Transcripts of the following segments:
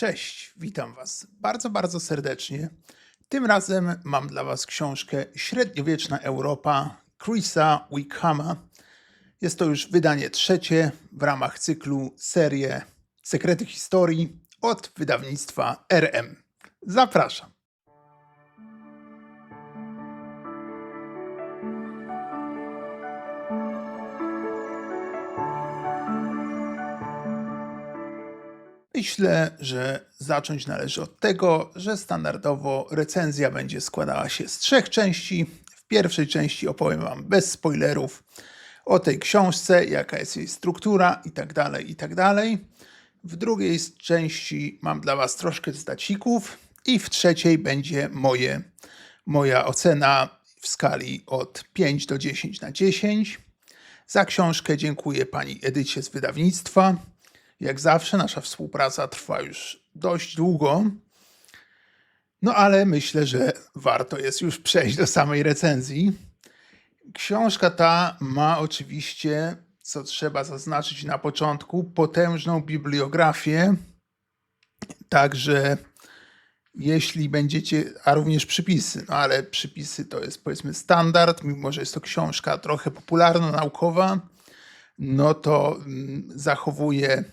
Cześć, witam Was bardzo, bardzo serdecznie. Tym razem mam dla Was książkę Średniowieczna Europa Chrisa Wickhama. Jest to już wydanie trzecie w ramach cyklu serię Sekrety Historii od wydawnictwa RM. Zapraszam. Myślę, że zacząć należy od tego, że standardowo recenzja będzie składała się z trzech części. W pierwszej części opowiem Wam bez spoilerów o tej książce, jaka jest jej struktura itd., itd. W drugiej części mam dla Was troszkę zdacików i w trzeciej będzie moje, moja ocena w skali od 5 do 10 na 10. Za książkę dziękuję pani Edycie z wydawnictwa. Jak zawsze nasza współpraca trwa już dość długo. No ale myślę, że warto jest już przejść do samej recenzji. Książka ta ma oczywiście, co trzeba zaznaczyć na początku, potężną bibliografię. Także jeśli będziecie, a również przypisy, no ale przypisy to jest powiedzmy standard, mimo że jest to książka trochę popularno-naukowa, no to mm, zachowuje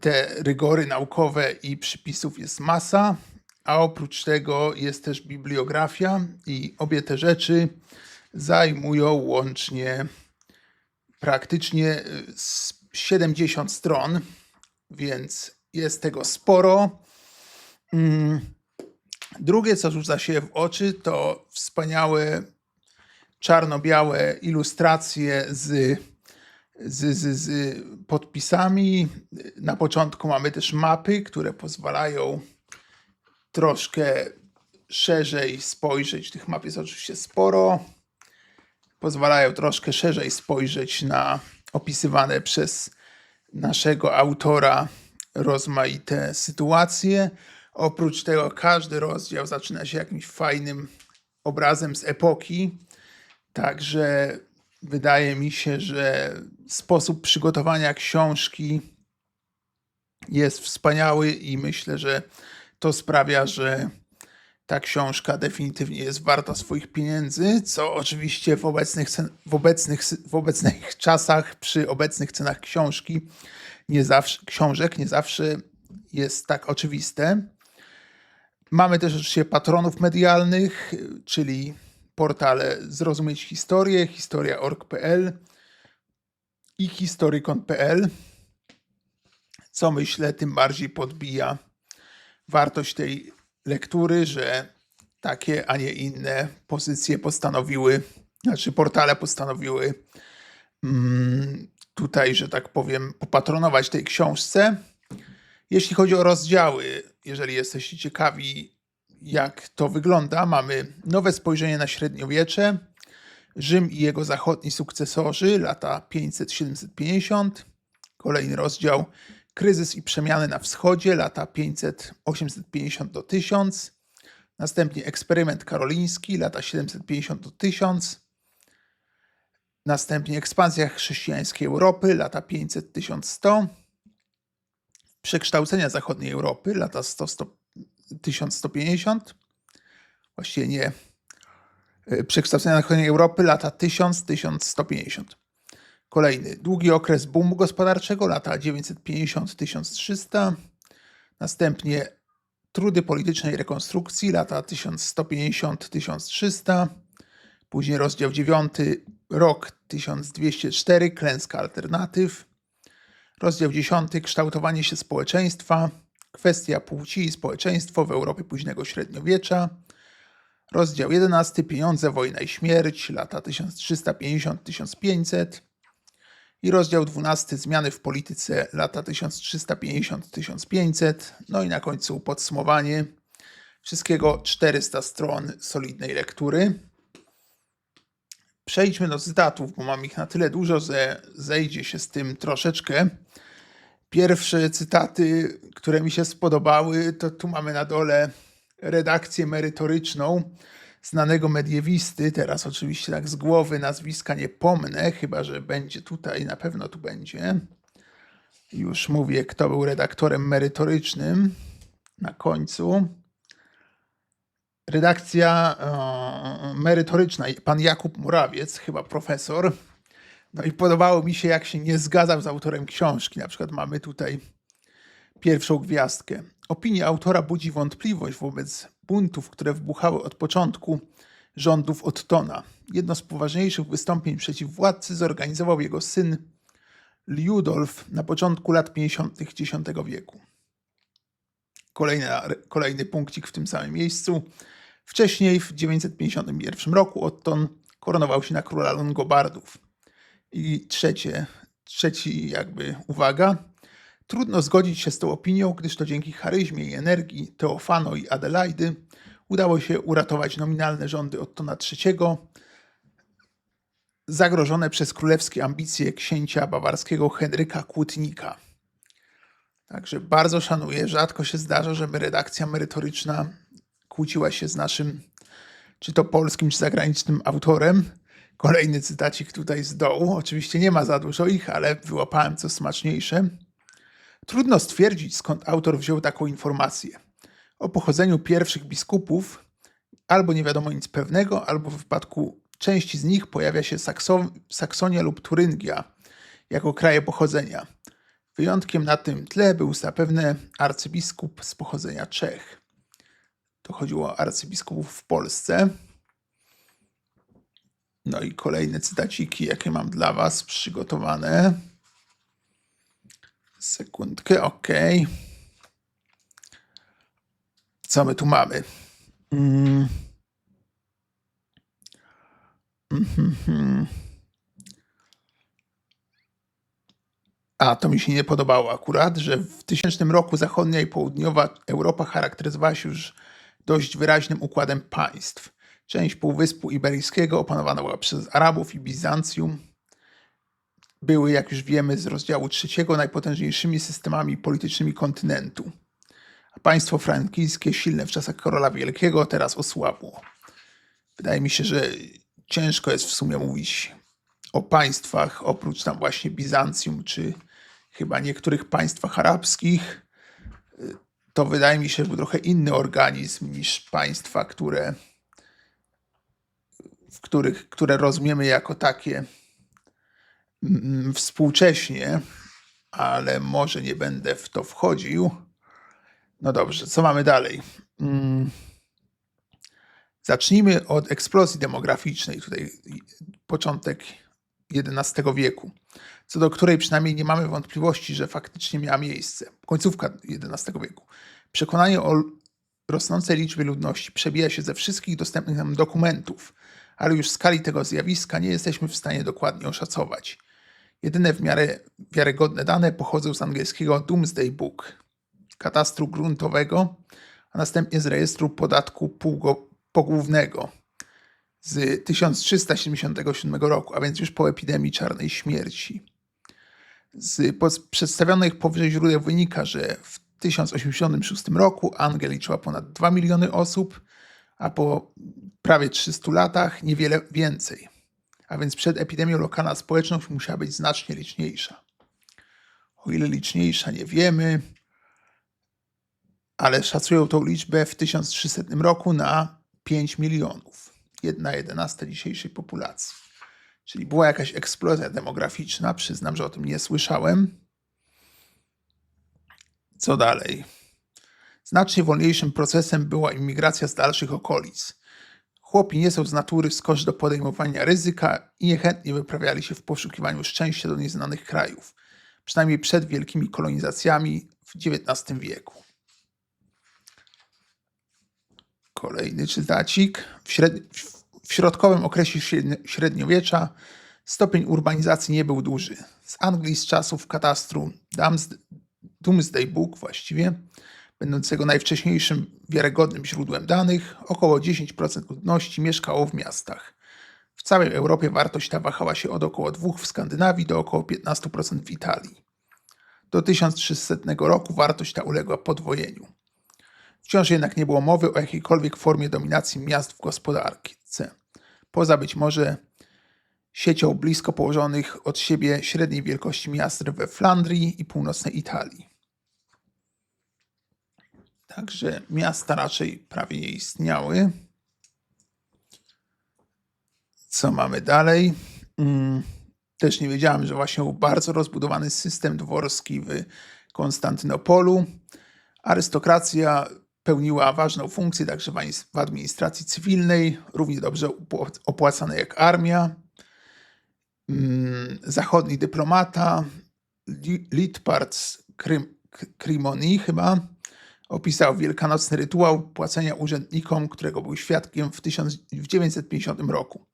te rygory naukowe i przypisów jest masa, a oprócz tego jest też bibliografia i obie te rzeczy zajmują łącznie praktycznie y, z 70 stron, więc jest tego sporo. Mm. Drugie, co rzuca się w oczy, to wspaniałe czarno-białe ilustracje z z, z, z podpisami. Na początku mamy też mapy, które pozwalają troszkę szerzej spojrzeć. Tych map jest oczywiście sporo. Pozwalają troszkę szerzej spojrzeć na opisywane przez naszego autora rozmaite sytuacje. Oprócz tego każdy rozdział zaczyna się jakimś fajnym obrazem z epoki. Także wydaje mi się, że sposób przygotowania książki jest wspaniały i myślę, że to sprawia, że ta książka definitywnie jest warta swoich pieniędzy, co oczywiście w obecnych, cen, w obecnych, w obecnych czasach, przy obecnych cenach książki, nie zawsze, książek nie zawsze jest tak oczywiste. Mamy też oczywiście patronów medialnych, czyli portale Zrozumieć Historię, historia.org.pl i historykon.pl, co myślę tym bardziej podbija wartość tej lektury, że takie, a nie inne pozycje postanowiły, znaczy portale postanowiły mm, tutaj, że tak powiem, popatronować tej książce. Jeśli chodzi o rozdziały, jeżeli jesteście ciekawi, jak to wygląda, mamy nowe spojrzenie na średniowiecze, Rzym i jego zachodni sukcesorzy, lata 500-750. Kolejny rozdział Kryzys i przemiany na wschodzie, lata 500-850 do 1000. Następnie eksperyment karoliński, lata 750 do 1000. Następnie ekspansja chrześcijańskiej Europy, lata 500-1100. Przekształcenia zachodniej Europy, lata 100, 100 1150. Właściwie nie E, przekształcenia na koniec Europy lata 1000-1150. Kolejny długi okres boomu gospodarczego lata 950-1300. Następnie trudy politycznej rekonstrukcji lata 1150-1300. Później rozdział 9, rok 1204, klęska alternatyw. Rozdział 10, kształtowanie się społeczeństwa, kwestia płci i społeczeństwo w Europie późnego średniowiecza. Rozdział 11. Pieniądze, wojna i śmierć, lata 1350-1500. I rozdział 12. Zmiany w polityce, lata 1350-1500. No i na końcu podsumowanie. Wszystkiego 400 stron solidnej lektury. Przejdźmy do cytatów, bo mam ich na tyle dużo, że zejdzie się z tym troszeczkę. Pierwsze cytaty, które mi się spodobały, to tu mamy na dole redakcję merytoryczną znanego mediewisty. Teraz oczywiście tak z głowy nazwiska nie pomnę, chyba że będzie tutaj, na pewno tu będzie. Już mówię, kto był redaktorem merytorycznym. na końcu. Redakcja e, merytoryczna, pan Jakub Murawiec, chyba profesor. No i podobało mi się, jak się nie zgadzał z autorem książki. Na przykład mamy tutaj pierwszą gwiazdkę. Opinia autora budzi wątpliwość wobec buntów, które wybuchały od początku rządów Ottona. Jedno z poważniejszych wystąpień przeciw władcy zorganizował jego syn Liudolf na początku lat 50. X wieku. Kolejna, kolejny punkcik w tym samym miejscu. Wcześniej, w 951 roku, Otton koronował się na króla Longobardów. I trzecie, trzeci jakby uwaga. Trudno zgodzić się z tą opinią, gdyż to dzięki charyzmie i energii Teofano i Adelaidy udało się uratować nominalne rządy Ottona III, zagrożone przez królewskie ambicje księcia bawarskiego Henryka Kłótnika. Także bardzo szanuję. Rzadko się zdarza, żeby redakcja merytoryczna kłóciła się z naszym, czy to polskim, czy zagranicznym autorem. Kolejny cytacik tutaj z dołu. Oczywiście nie ma za dużo ich, ale wyłapałem co smaczniejsze. Trudno stwierdzić, skąd autor wziął taką informację. O pochodzeniu pierwszych biskupów albo nie wiadomo nic pewnego, albo w wypadku części z nich pojawia się Sakso- Saksonia lub Turyngia jako kraje pochodzenia. Wyjątkiem na tym tle był zapewne arcybiskup z pochodzenia Czech. To chodziło o arcybiskupów w Polsce. No i kolejne cytaciki, jakie mam dla Was przygotowane. Sekundkę, ok. Co my tu mamy? Mm. Mhm. A to mi się nie podobało akurat, że w tysięcznym roku zachodnia i południowa Europa charakteryzowała się już dość wyraźnym układem państw. Część Półwyspu Iberyjskiego opanowana była przez Arabów i Bizancjum. Były, jak już wiemy z rozdziału trzeciego, najpotężniejszymi systemami politycznymi kontynentu. A państwo frankijskie, silne w czasach Karola Wielkiego, teraz osłabło. Wydaje mi się, że ciężko jest w sumie mówić o państwach oprócz tam właśnie Bizancjum, czy chyba niektórych państwach arabskich. To wydaje mi się, że był trochę inny organizm niż państwa, które, w których, które rozumiemy jako takie mm, współcześnie, ale może nie będę w to wchodził. No dobrze, co mamy dalej? Mm. Zacznijmy od eksplozji demograficznej, tutaj początek XI wieku, co do której przynajmniej nie mamy wątpliwości, że faktycznie miała miejsce. Końcówka XI wieku. Przekonanie o rosnącej liczbie ludności przebija się ze wszystkich dostępnych nam dokumentów, ale już skali tego zjawiska nie jesteśmy w stanie dokładnie oszacować. Jedyne w miarę wiarygodne dane pochodzą z angielskiego Doomsday Book, katastru gruntowego, a następnie z rejestru podatku pogłównego z 1377 roku, a więc już po epidemii czarnej śmierci. Z przedstawionych powyżej źródeł wynika, że w 1086 roku Anglia liczyła ponad 2 miliony osób, a po prawie 300 latach niewiele więcej. A więc przed epidemią lokalna społeczność musiała być znacznie liczniejsza. O ile liczniejsza nie wiemy, ale szacują tą liczbę w 1300 roku na 5 milionów. Jedna jedenasta dzisiejszej populacji. Czyli była jakaś eksplozja demograficzna, przyznam, że o tym nie słyszałem. Co dalej? Znacznie wolniejszym procesem była imigracja z dalszych okolic. Chłopi nie są z natury skorzy do podejmowania ryzyka i niechętnie wyprawiali się w poszukiwaniu szczęścia do nieznanych krajów, przynajmniej przed wielkimi kolonizacjami w XIX wieku. Kolejny czytacik. W, średni- w środkowym okresie średnio- średniowiecza stopień urbanizacji nie był duży. Z Anglii z czasów katastru Doomsday Book właściwie, będącego najwcześniejszym wiarygodnym źródłem danych, około 10% ludności mieszkało w miastach. W całej Europie wartość ta wahała się od około 2 w Skandynawii do około 15% w Italii. Do 1300 roku wartość ta uległa podwojeniu. Wciąż jednak nie było mowy o jakiejkolwiek formie dominacji miast w gospodarce. Poza być może siecią blisko położonych od siebie średniej wielkości miast we Flandrii i północnej Italii. Także miasta raczej prawie nie istniały. Co mamy dalej? Mm, Też nie wiedziałem, że właśnie był bardzo rozbudowany system dworski w Konstantynopolu. Arystokracja pełniła ważną funkcję także w administracji cywilnej, równie dobrze opł- opłacana jak armia. Mm, Zachodni dyplomata Li- Litparz Krym- K- Krimoni chyba opisał wielkanocny rytuał płacenia urzędnikom, którego był świadkiem w 1950 roku.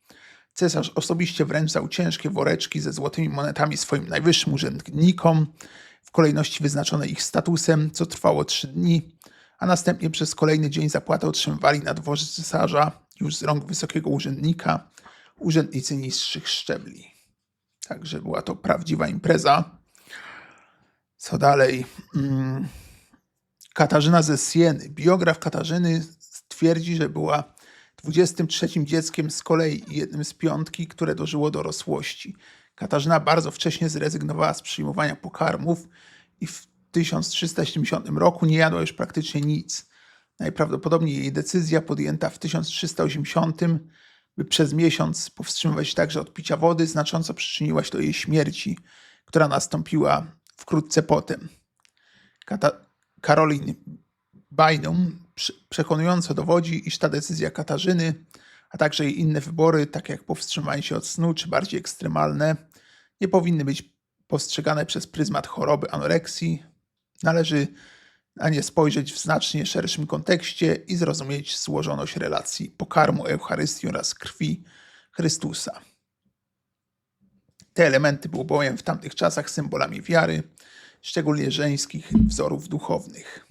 Cesarz osobiście wręczał ciężkie woreczki ze złotymi monetami swoim najwyższym urzędnikom, w kolejności wyznaczonej ich statusem, co trwało trzy dni, a następnie przez kolejny dzień zapłatę otrzymywali na dworze cesarza, już z rąk wysokiego urzędnika, urzędnicy niższych szczebli. Także była to prawdziwa impreza. Co dalej? Mm. Katarzyna ze Sieny. Biograf Katarzyny twierdzi, że była 23 dzieckiem z kolei i jednym z piątki, które dożyło dorosłości. Katarzyna bardzo wcześnie zrezygnowała z przyjmowania pokarmów i w 1370 roku nie jadła już praktycznie nic. Najprawdopodobniej jej decyzja podjęta w 1380, by przez miesiąc powstrzymywać także od picia wody, znacząco przyczyniła się do jej śmierci, która nastąpiła wkrótce potem. Caroline prze- przekonująco dowodzi, iż ta decyzja Katarzyny, a także jej inne wybory, takie jak powstrzymanie się od snu czy bardziej ekstremalne, nie powinny być postrzegane przez pryzmat choroby anoreksji. Należy na nie spojrzeć w znacznie szerszym kontekście i zrozumieć złożoność relacji pokarmu, Eucharystii oraz krwi Chrystusa. Te elementy były bowiem w tamtych czasach symbolami wiary, szczególnie żeńskich wzorów duchownych.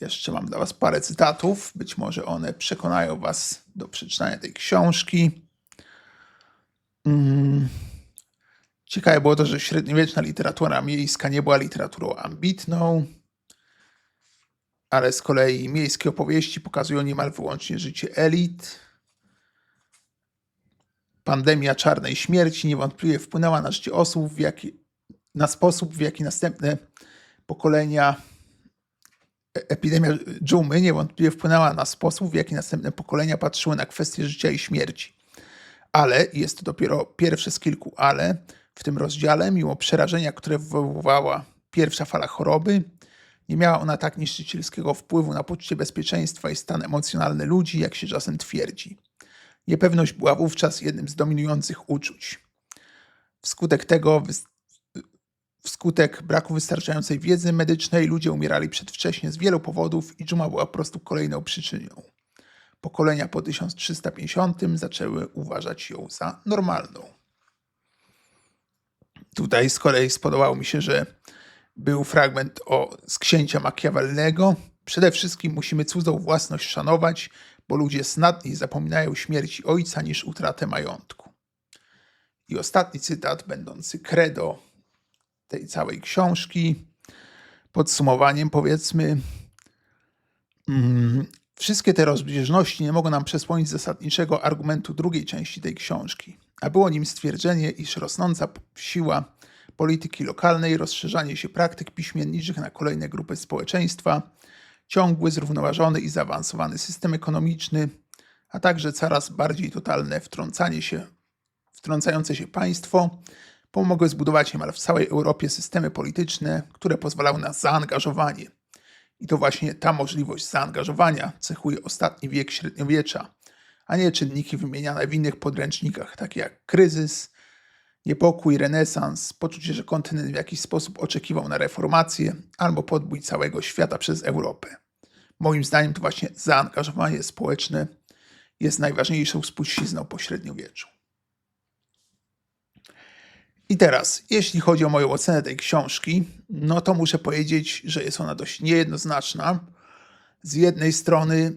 Jeszcze mam dla Was parę cytatów. Być może one przekonają Was do przeczytania tej książki. Mm. Ciekawe było to, że średniowieczna literatura miejska nie była literaturą ambitną, ale z kolei miejskie opowieści pokazują niemal wyłącznie życie elit. Pandemia czarnej śmierci niewątpliwie wpłynęła na życie osób, w jaki, na sposób, w jaki następne pokolenia e- epidemia dżumy niewątpliwie wpłynęła na sposób, w jaki następne pokolenia patrzyły na kwestie życia i śmierci. Ale, i jest to dopiero pierwsze z kilku ale, w tym rozdziale, mimo przerażenia, które wywoływała pierwsza fala choroby, nie miała ona tak niszczycielskiego wpływu na poczucie bezpieczeństwa i stan emocjonalny ludzi, jak się czasem twierdzi. Niepewność była wówczas jednym z dominujących uczuć. Wskutek tego, wskutek braku wystarczającej wiedzy medycznej, ludzie umierali przedwcześnie z wielu powodów i dżuma była po prostu kolejną przyczyną. Pokolenia po 1350 zaczęły uważać ją za normalną. Tutaj z kolei spodobało mi się, że był fragment o, z księcia Machiavellego. Przede wszystkim musimy cudzą własność szanować, bo ludzie snadniej zapominają śmierci ojca niż utratę majątku. I ostatni cytat, będący credo tej całej książki, podsumowaniem powiedzmy, mm, wszystkie te rozbieżności nie mogą nam przesłonić zasadniczego argumentu drugiej części tej książki, a było nim stwierdzenie, iż rosnąca siła polityki lokalnej, rozszerzanie się praktyk piśmienniczych na kolejne grupy społeczeństwa, ciągły, zrównoważony i zaawansowany system ekonomiczny, a także coraz bardziej totalne wtrącanie się, wtrącające się państwo, pomogły zbudować niemal w całej Europie systemy polityczne, które pozwalały na zaangażowanie. I to właśnie ta możliwość zaangażowania cechuje ostatni wiek średniowiecza, a nie czynniki wymieniane w innych podręcznikach, takie jak kryzys, niepokój, renesans, poczucie, że kontynent w jakiś sposób oczekiwał na reformację albo podbój całego świata przez Europę. Moim zdaniem to właśnie zaangażowanie społeczne jest najważniejszą spuścizną po średniowieczu. I teraz, jeśli chodzi o moją ocenę tej książki, no to muszę powiedzieć, że jest ona dość niejednoznaczna. Z jednej strony,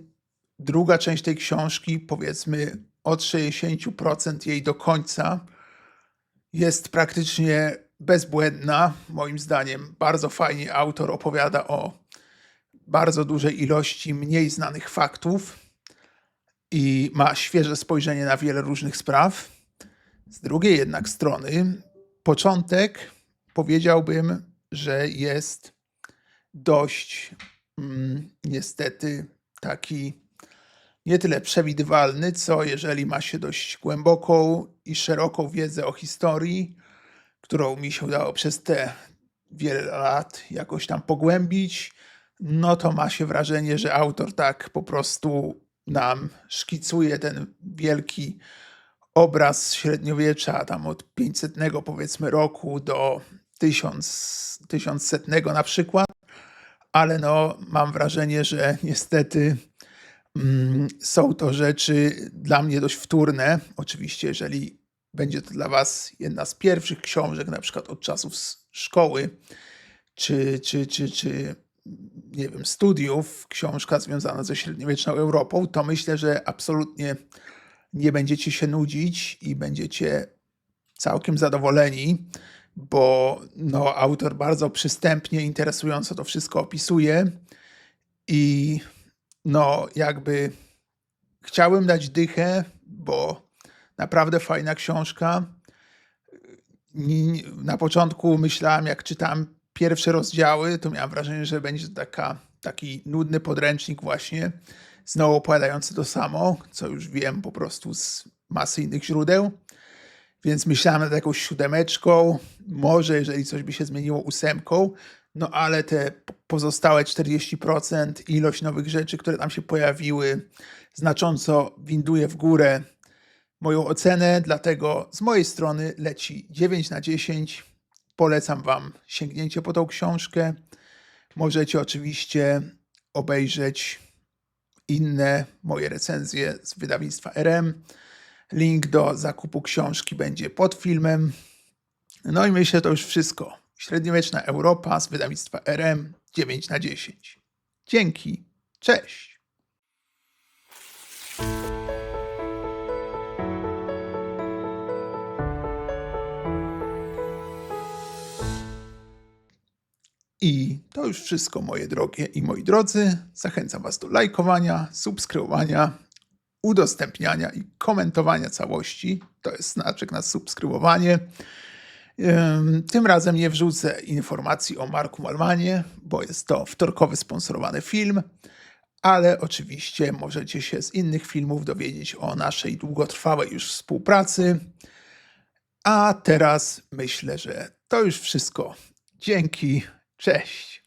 druga część tej książki, powiedzmy od 60% jej do końca, jest praktycznie bezbłędna. Moim zdaniem, bardzo fajnie autor opowiada o bardzo dużej ilości mniej znanych faktów i ma świeże spojrzenie na wiele różnych spraw. Z drugiej jednak strony, początek powiedziałbym, że jest dość mm, niestety taki nie tyle przewidywalny, co jeżeli ma się dość głęboką i szeroką wiedzę o historii, którą mi się udało przez te wiele lat jakoś tam pogłębić, no to ma się wrażenie, że autor tak po prostu nam szkicuje ten wielki obraz średniowiecza, tam od 500 powiedzmy roku do 1000, 1100 na przykład, ale no mam wrażenie, że niestety mm, są to rzeczy dla mnie dość wtórne. Oczywiście, jeżeli będzie to dla Was jedna z pierwszych książek, na przykład od czasów szkoły, czy, czy, czy, czy nie wiem, studiów, książka związana ze średniowieczną Europą, to myślę, że absolutnie nie będziecie się nudzić i będziecie całkiem zadowoleni, bo no, autor bardzo przystępnie, interesująco to wszystko opisuje i no jakby chciałem dać dychę, bo naprawdę fajna książka. Na początku myślałem, jak czytałem pierwsze rozdziały, to miałem wrażenie, że będzie taka, taki nudny podręcznik właśnie, znowu opowiadający to samo, co już wiem po prostu z masy innych źródeł. Więc myślałem nad jakąś siódemeczką, może jeżeli coś by się zmieniło ósemką, no ale te pozostałe 40%, ilość nowych rzeczy, które tam się pojawiły, znacząco winduje w górę moją ocenę, dlatego z mojej strony leci 9 na 10. Polecam Wam sięgnięcie po tą książkę. Możecie oczywiście obejrzeć inne moje recenzje z wydawnictwa RM. Link do zakupu książki będzie pod filmem. No i myślę, to już wszystko. Średniowieczna Europa z wydawnictwa RM 9 na 10. Dzięki. Cześć. I to już wszystko, moje drogie i moi drodzy. Zachęcam Was do lajkowania, subskrybowania, udostępniania i komentowania całości. To jest znaczek na subskrybowanie. Ym, Tym razem nie wrzucę informacji o Marku Malmanie, bo jest to wtorkowy sponsorowany film, ale oczywiście możecie się z innych filmów dowiedzieć o naszej długotrwałej już współpracy. A teraz myślę, że to już wszystko. Dzięki, cześć.